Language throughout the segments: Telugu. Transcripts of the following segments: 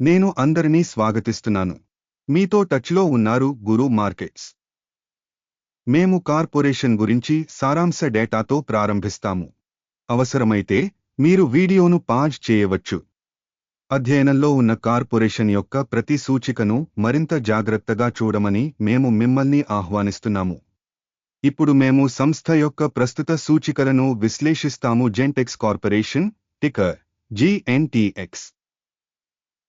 నేను అందరినీ స్వాగతిస్తున్నాను. మీతో టచ్లో ఉన్నారు గురు మార్కెట్స్. మేము కార్పొరేషన్ గురించి సారాంశ డేటాతో ప్రారంభిస్తాము. అవసరమైతే మీరు వీడియోను పాజ్ చేయవచ్చు. అధ్యయనంలో ఉన్న కార్పొరేషన్ యొక్క ప్రతి సూచికను మరింత జాగ్రత్తగా చూడమని మేము మిమ్మల్ని ఆహ్వానిస్తున్నాము. ఇప్పుడు మేము సంస్థ యొక్క ప్రస్తుత సూచికలను విశ్లేషిస్తాము. Gentex corporation ticker GNTX.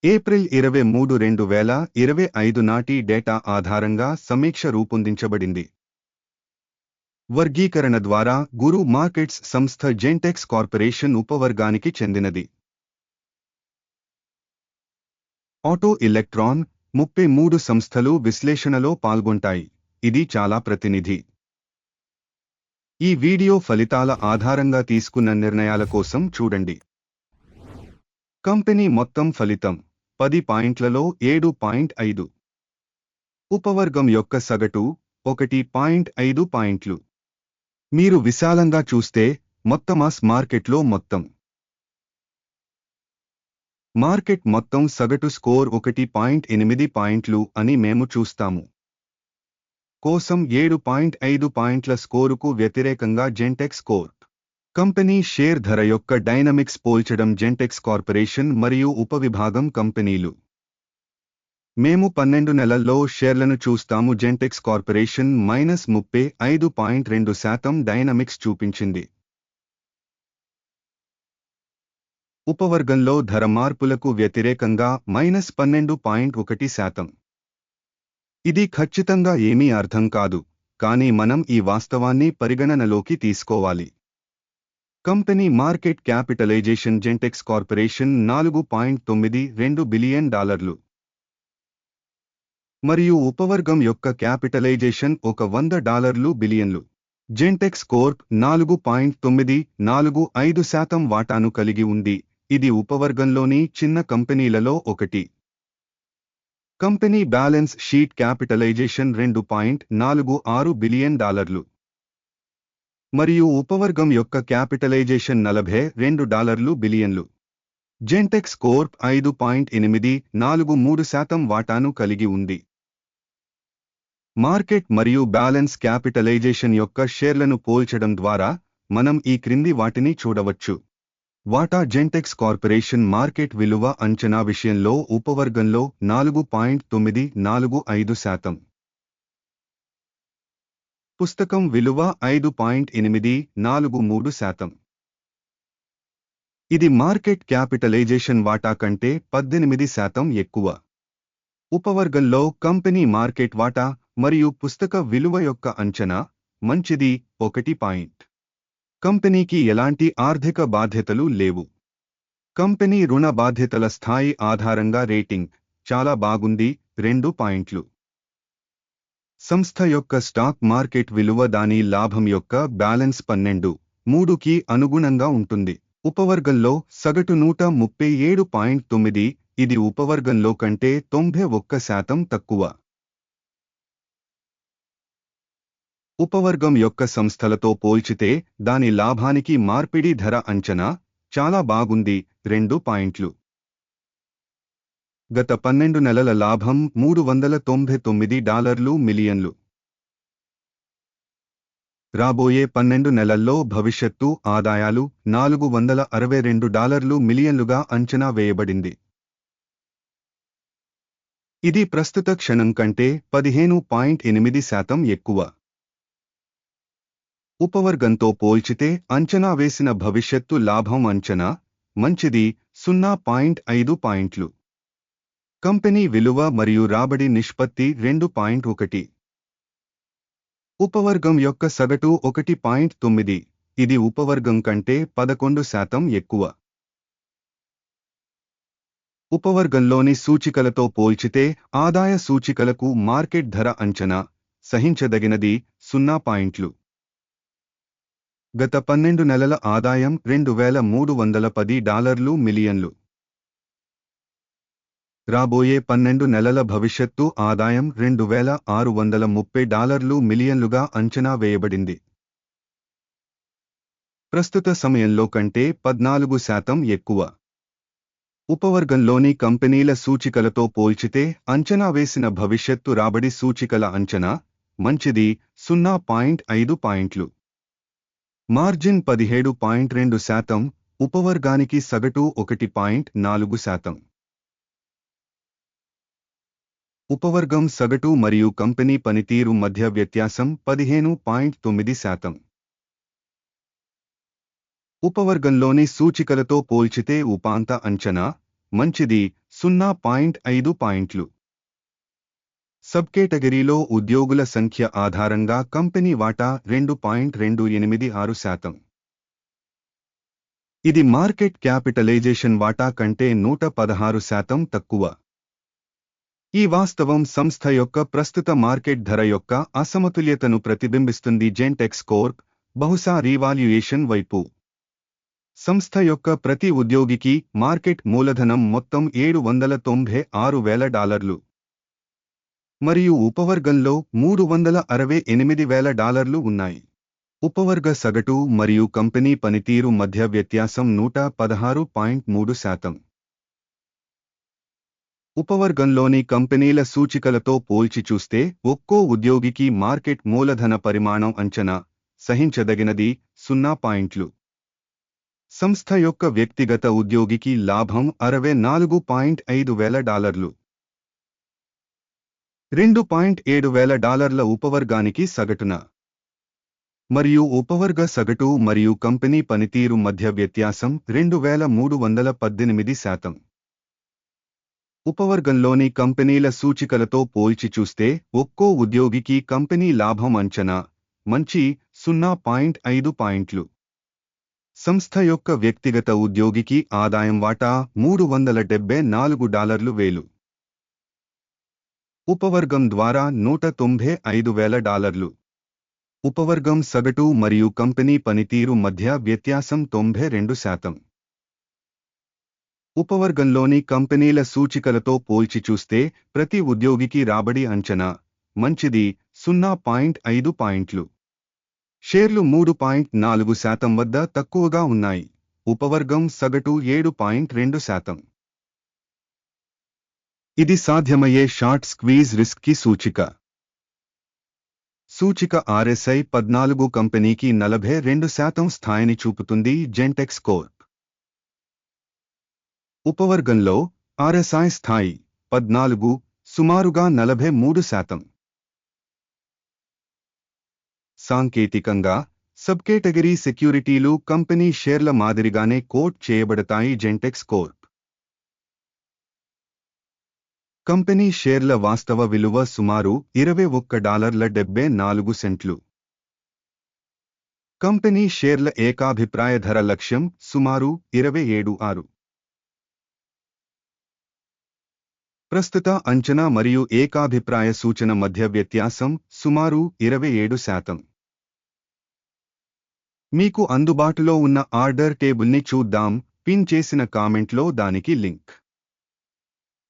April ఇరవై మూడు రెండు వేల ఇరవై ఐదు నాటి డేటా ఆధారంగా సమీక్ష రూపొందించబడింది. వర్గీకరణ ద్వారా గురు మార్కెట్స్ సంస్థ జెంటెక్స్ కార్పొరేషన్ ఉపవర్గానికి చెందినది. ఆటో ఎలక్ట్రాన్ ముప్పై మూడు సంస్థలు విశ్లేషణలో పాల్గొంటాయి. ఇది చాలా ప్రతినిధి. ఈ వీడియో ఫలితాల ఆధారంగా తీసుకున్న నిర్ణయాల కోసం చూడండి. కంపెనీ మొత్తం ఫలితం. పది పాయింట్లలో ఏడు పాయింట్ ఐదు. ఉపవర్గం యొక్క సగటు ఒకటి పాయింట్ ఐదు పాయింట్లు. మీరు విశాలంగా చూస్తే మొత్తమాస్ మార్కెట్లో మొత్తం. మార్కెట్ మొత్తం సగటు స్కోర్ ఒకటి పాయింట్ ఎనిమిది పాయింట్లు అని మేము చూస్తాము. కోసం ఏడు పాయింట్ ఐదు పాయింట్ల స్కోరుకు వ్యతిరేకంగా జెంటెక్స్ స్కోర్. కంపెనీ షేర్ ధర యొక్క డైనమిక్స్ పోల్చడం జెంటెక్స్ కార్పొరేషన్ మరియు ఉపవిభాగం కంపెనీలు. మేము పన్నెండు నెలల్లో షేర్లను చూస్తాము. జెంటెక్స్ కార్పొరేషన్ మైనస్ ముప్పై ఐదు పాయింట్ రెండు శాతం డైనమిక్స్ చూపించింది. ఉపవర్గంలో ధర మార్పులకు వ్యతిరేకంగా మైనస్ పన్నెండు పాయింట్ ఒకటి శాతం. ఇది ఖచ్చితంగా ఏమీ అర్థం కాదు కానీ మనం ఈ వాస్తవాన్ని పరిగణనలోకి తీసుకోవాలి. Company market capitalization Gentex corporation నాలుగు పాయింట్ తొమ్మిది రెండు బిలియన్ డాలర్లు. మరియు ఉపవర్గం యొక్క క్యాపిటలైజేషన్ ఒక వంద డాలర్లు బిలియన్లు. జెంటెక్స్ కోర్ప్ నాలుగు పాయింట్ తొమ్మిది నాలుగు ఐదు శాతం వాటాను కలిగి ఉంది. ఇది ఉపవర్గంలోని చిన్న కంపెనీలలో ఒకటి. కంపెనీ బ్యాలెన్స్ షీట్ క్యాపిటలైజేషన్ రెండు పాయింట్ నాలుగు ఆరు బిలియన్ డాలర్లు. మరియు ఉపవర్గం యొక్క క్యాపిటలైజేషన్ నలభై రెండు డాలర్లు బిలియన్లు. జెంటెక్స్ కోర్ప్ ఐదు పాయింట్ ఎనిమిది నాలుగు మూడు శాతం వాటాను కలిగి ఉంది. మార్కెట్ మరియు బ్యాలెన్స్ క్యాపిటలైజేషన్ యొక్క షేర్లను పోల్చడం ద్వారా మనం ఈ క్రింది వాటిని చూడవచ్చు. వాటా జెంటెక్స్ కార్పొరేషన్ మార్కెట్ విలువ అంచనా విషయంలో ఉపవర్గంలో నాలుగు పాయింట్ తొమ్మిది నాలుగు ఐదు శాతం. పుస్తకం విలువ ఐదు పాయింట్ ఎనిమిది నాలుగు మూడు శాతం. ఇది మార్కెట్ క్యాపిటలైజేషన్ వాటా కంటే పద్దెనిమిది శాతం ఎక్కువ. ఉపవర్గంలో కంపెనీ మార్కెట్ వాటా మరియు పుస్తక విలువ యొక్క అంచనా మంచిది ఒకటి పాయింట్. కంపెనీకి ఎలాంటి ఆర్థిక బాధ్యతలు లేవు. కంపెనీ రుణ బాధ్యతల స్థాయి ఆధారంగా రేటింగ్ చాలా బాగుంది రెండు పాయింట్లు. సంస్థ యొక్క స్టాక్ మార్కెట్ విలువ దాని లాభం యొక్క బ్యాలెన్స్ పన్నెండు మూడుకి అనుగుణంగా ఉంటుంది. ఉపవర్గంలో సగటు నూట ముప్పై ఏడు పాయింట్ తొమ్మిది ఇది ఉపవర్గంలో కంటే తొంభై ఒక్క శాతం తక్కువ. ఉపవర్గం యొక్క సంస్థలతో పోల్చితే దాని లాభానికి మార్పిడి ధర అంచనా చాలా బాగుంది రెండు పాయింట్లు. గత పన్నెండు నెలల లాభం మూడు వందల తొంభై తొమ్మిది డాలర్లు మిలియన్లు. రాబోయే పన్నెండు నెలల్లో భవిష్యత్తు ఆదాయాలు నాలుగు వందల అరవై రెండు డాలర్లు మిలియన్లుగా అంచనా వేయబడింది. ఇది ప్రస్తుత క్షణం కంటే పదిహేను పాయింట్ ఎనిమిది శాతం ఎక్కువ. ఉపవర్గంతో పోల్చితే అంచనా వేసిన భవిష్యత్తు లాభం అంచనా మంచిది సున్నా పాయింట్ ఐదు పాయింట్లు. కంపెనీ విలువ మరియు రాబడి నిష్పత్తి రెండు పాయింట్ ఒకటి. ఉపవర్గం యొక్క సగటు ఒకటి పాయింట్ తొమ్మిది. ఇది ఉపవర్గం కంటే పదకొండు శాతం ఎక్కువ. ఉపవర్గంలోని సూచికలతో పోల్చితే ఆదాయ సూచికలకు మార్కెట్ ధర అంచనా సహించదగినది సున్నా పాయింట్లు. గత పన్నెండు నెలల ఆదాయం రెండు వేల మూడు వందల పది డాలర్లు మిలియన్లు. రాబోయే పన్నెండు నెలల భవిష్యత్తు ఆదాయం రెండు వేల ఆరు వందల ముప్పై డాలర్లు మిలియన్లుగా అంచనా వేయబడింది. ప్రస్తుత సమయంలో కంటే పద్నాలుగు శాతం ఎక్కువ. ఉపవర్గంలోని కంపెనీల సూచికలతో పోల్చితే అంచనా వేసిన భవిష్యత్తు రాబడి సూచికల అంచనా మంచిది సున్నా పాయింట్ ఐదు పాయింట్లు. మార్జిన్ పదిహేడు పాయింట్ రెండు శాతం ఉపవర్గానికి సగటు ఒకటి పాయింట్ నాలుగు శాతం. ఉపవర్గం సగటు మరియు కంపెనీ పనితీరు మధ్య వ్యత్యాసం పదిహేను పాయింట్ తొమ్మిది శాతం. ఉపవర్గంలోని సూచికలతో పోల్చితే ఉపాంత అంచనా మంచిది సున్నా పాయింట్ ఐదు పాయింట్లు. సబ్కేటగిరీలో ఉద్యోగుల సంఖ్య ఆధారంగా కంపెనీ వాటా రెండు పాయింట్ రెండు ఎనిమిది ఆరు శాతం. ఇది మార్కెట్ క్యాపిటలైజేషన్ వాటా కంటే నూట పదహారు శాతం తక్కువ. ఈ వాస్తవం సంస్థ యొక్క ప్రస్తుత మార్కెట్ ధర యొక్క అసమతుల్యతను ప్రతిబింబిస్తుంది జెంటెక్స్ కోర్ప్ బహుశా రీవాల్యుయేషన్ వైపు. సంస్థ యొక్క ప్రతి ఉద్యోగికి మార్కెట్ మూలధనం మొత్తం ఏడు వందల తొంభై ఆరు వేల డాలర్లు. మరియు ఉపవర్గంలో మూడు వందల అరవై ఎనిమిది వేల డాలర్లు ఉన్నాయి. ఉపవర్గ సగటు మరియు కంపెనీ పనితీరు మధ్య వ్యత్యాసం నూట పదహారు పాయింట్ మూడు శాతం. ఉపవర్గంలోని కంపెనీల సూచికలతో పోల్చి చూస్తే ఒక్కో ఉద్యోగికి మార్కెట్ మూలధన పరిమాణం అంచనా సహించదగినది సున్నా పాయింట్లు. సంస్థ యొక్క వ్యక్తిగత ఉద్యోగికి లాభం అరవై నాలుగు పాయింట్ ఐదు వేల డాలర్లు. రెండు పాయింట్ ఏడు వేల డాలర్ల ఉపవర్గానికి సగటున. మరియు ఉపవర్గ సగటు మరియు కంపెనీ పనితీరు మధ్య వ్యత్యాసం రెండు వేల మూడు వందల పద్దెనిమిది శాతం. ఉపవర్గంలోని కంపెనీల సూచికలతో పోల్చి చూస్తే ఒక్కో ఉద్యోగికి కంపెనీ లాభం అంచనా మంచి సున్నా పాయింట్ ఐదు పాయింట్లు. సంస్థ యొక్క వ్యక్తిగత ఉద్యోగికి ఆదాయం వాటా మూడు వందల డెబ్బై నాలుగు డాలర్లు వేలు. ఉపవర్గం ద్వారా నూట తొంభై ఐదు వేల డాలర్లు. ఉపవర్గం సగటు మరియు కంపెనీ పనితీరు మధ్య వ్యత్యాసం తొంభై రెండు శాతం. ఉపవర్గంలోని కంపెనీల సూచికలతో పోల్చి చూస్తే ప్రతి ఉద్యోగికి రాబడి అంచనా మంచిది సున్నా పాయింట్ ఐదు పాయింట్లు. షేర్లు మూడు పాయింట్ నాలుగు శాతం వద్ద తక్కువగా ఉన్నాయి. ఉపవర్గం సగటు ఏడు పాయింట్ రెండు శాతం. ఇది సాధ్యమయ్యే షార్ట్ స్క్వీజ్ రిస్క్కి సూచిక. సూచిక ఆర్ఎస్ఐ పద్నాలుగు కంపెనీకి నలభై రెండు శాతం స్థాయిని చూపుతుంది జెంటెక్స్ కోర్ప్ ఉపవర్గంలో ఆర్ఎస్ఐ స్థాయి పద్నాలుగు సుమారుగా నలభై మూడు శాతం. సాంకేతికంగా సబ్ కేటగిరీ సెక్యూరిటీలు కంపెనీ షేర్ల మాదిరిగానే కోట్ చేయబడతాయి జెంటెక్స్ కోర్ప్ కంపెనీ షేర్ల వాస్తవ విలువ సుమారు ఇరవై ఒక్క డాలర్ల డెబ్బై నాలుగు సెంట్లు. కంపెనీ షేర్ల ఏకాభిప్రాయ ధర లక్ష్యం సుమారు ఇరవై ఏడు ఆరు. ప్రస్తుత అంచనా మరియు ఏకాభిప్రాయ సూచన మధ్య వ్యత్యాసం సుమారు ఇరవై ఏడు శాతం. మీకు అందుబాటులో ఉన్న ఆర్డర్ టేబుల్ని చూద్దాం పిన్ చేసిన కామెంట్లో దానికి లింక్.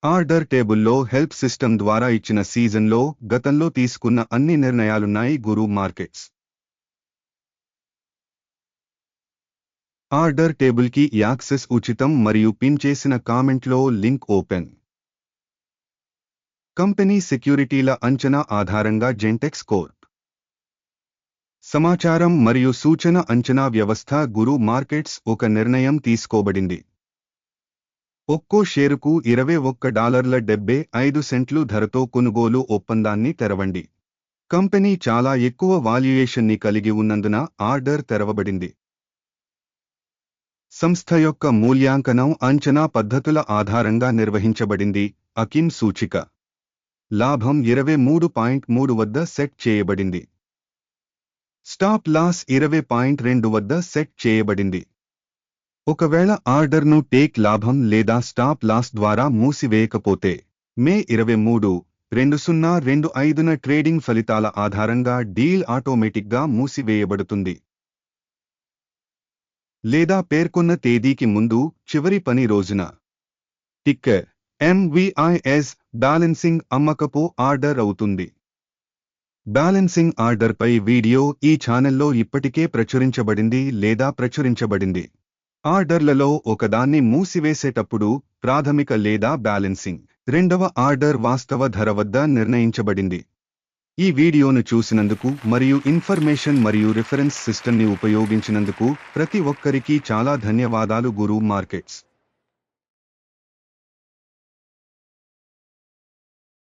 ఆర్డర్ టేబుల్లో హెల్ప్ సిస్టమ్ ద్వారా ఇచ్చిన సీజన్లో గతంలో తీసుకున్న అన్ని నిర్ణయాలున్నాయి గురు మార్కెట్స్. ఆర్డర్ టేబుల్కి యాక్సెస్ ఉచితం మరియు పిన్ చేసిన కామెంట్లో లింక్ ఓపెన్. కంపెనీ సెక్యూరిటీల అంచనా ఆధారంగా జెంటెక్స్ కోర్ప్ సమాచారం మరియు సూచన అంచనా వ్యవస్థ గురు మార్కెట్స్ ఒక నిర్ణయం తీసుకోబడింది. ఒక్కో షేరుకు ఇరవై ఒక్క డాలర్ల డెబ్బై ఐదు సెంట్లు ధరతో కొనుగోలు ఒప్పందాన్ని తెరవండి. కంపెనీ చాలా ఎక్కువ వాల్యుయేషన్ని కలిగి ఉన్నందున ఆర్డర్ తెరవబడింది. సంస్థ యొక్క మూల్యాంకనం అంచనా పద్ధతుల ఆధారంగా నిర్వహించబడింది అకిమ్ సూచిక. లాభం ఇరవై మూడు పాయింట్ మూడు వద్ద సెట్ చేయబడింది. స్టాప్ లాస్ ఇరవై పాయింట్ రెండు వద్ద సెట్ చేయబడింది. ఒకవేళ ఆర్డర్ను టేక్ లాభం లేదా స్టాప్ లాస్ ద్వారా మూసివేయకపోతే మే ఇరవై మూడు రెండు సున్నా రెండు ఐదున ట్రేడింగ్ ఫలితాల ఆధారంగా డీల్ ఆటోమేటిక్గా మూసివేయబడుతుంది. లేదా పేర్కొన్న తేదీకి ముందు చివరి పని రోజున. టిక్కర్ ఎంవిఐఎస్ బ్యాలెన్సింగ్ అమ్మకపు ఆర్డర్ అవుతుంది. బ్యాలెన్సింగ్ ఆర్డర్పై వీడియో ఈ ఛానల్లో ఇప్పటికే ప్రచురించబడింది లేదా ప్రచురించబడింది. ఆర్డర్లలో ఒకదాన్ని మూసివేసేటప్పుడు ప్రాథమిక లేదా బ్యాలెన్సింగ్. రెండవ ఆర్డర్ వాస్తవ ధర వద్ద నిర్ణయించబడింది. ఈ వీడియోను చూసినందుకు మరియు ఇన్ఫర్మేషన్ మరియు రిఫరెన్స్ సిస్టమ్ని ఉపయోగించినందుకు ప్రతి ఒక్కరికి చాలా ధన్యవాదాలు గురు మార్కెట్స్.